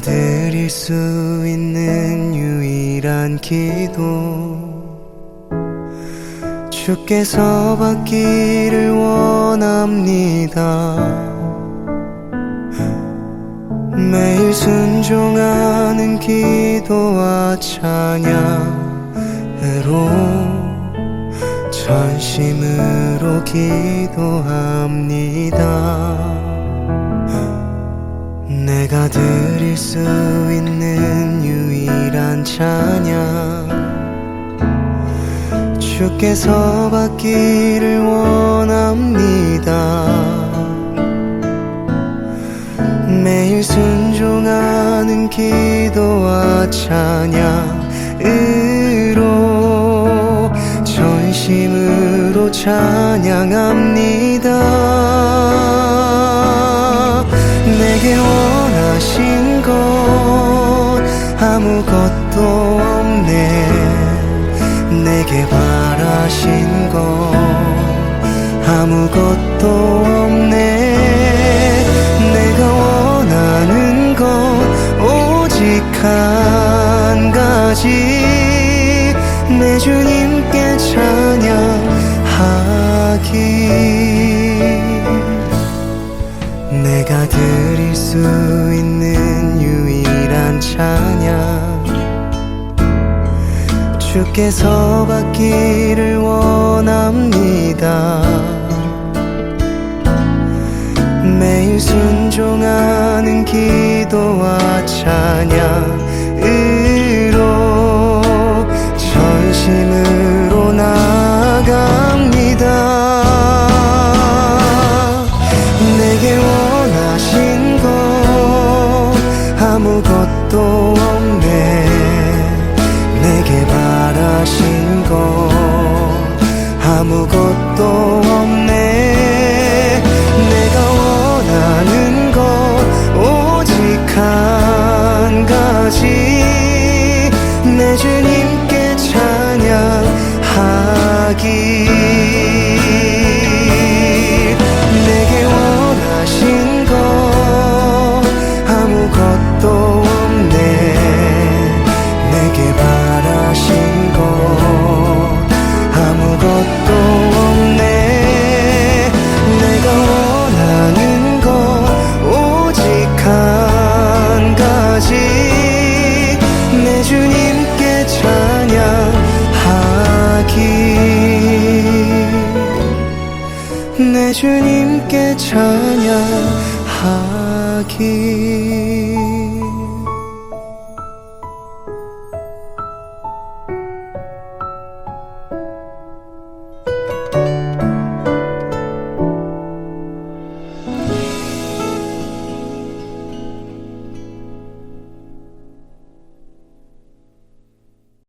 드릴 수 있는 유일한 기도. 주께서 받기를 원합니다. 매일 순종하는 기도와 찬양으로 전심으로 기도합니다 내가 드릴 수 있는 유일한 찬양. 주께서 받기를 원합니다. 매일 순종하는 기도와 찬양으로 전심으로 찬양합니다 아무것도 없네. 내게 바라신 것 아무것도 없네. 내가 원하는 것 오직 한 가지. 내 주님께 찬양하기. 내가 드릴 수 있는 유 일한 찬양 주께서 받기를 원합니다. 매일 순종하는 기도와 찬양으로 전심으로 나아갑니다. 내게 원하신 것 아무것도 없네. 내게 바라신 것 아무것도 없네. 내가 원하는 것 오직 한 가지. 내 주님께 찬양하기 주님께 찬양하기